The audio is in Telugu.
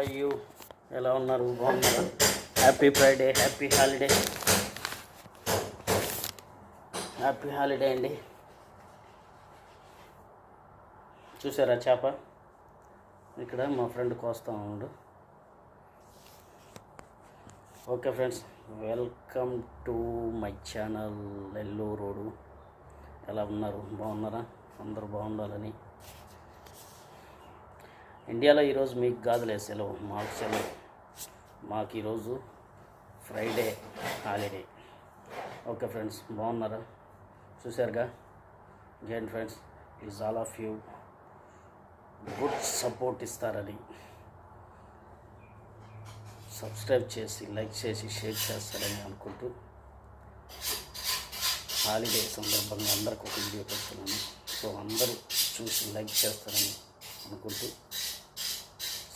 యూ ఎలా ఉన్నారు? బాగున్నారా? Happy Friday happy holiday happy holiday అండి. చూసారా చేప? ఇక్కడ మా ఫ్రెండ్ కోస్తా ఉన్నాడు. Okay friends welcome to my channel yellow road ఎలా ఉన్నారు? బాగున్నారా? అందరూ బాగుండాలని. ఇండియాలో ఈరోజు మీకు కాదులే సెలవు మాకు సెలవు. మాకు ఈరోజు ఫ్రైడే హాలిడే. ఓకే ఫ్రెండ్స్ బాగున్నారా? చూసారుగా again friends is all of you good support ఇస్తారని. సబ్స్క్రైబ్ చేసి లైక్ చేసి షేర్ చేస్తారని అనుకుంటూ హాలిడే సందర్భంగా అందరికి ఒక వీడియో పెడుతున్నాను. సో అందరూ చూసి లైక్ చేస్తారని అనుకుంటూ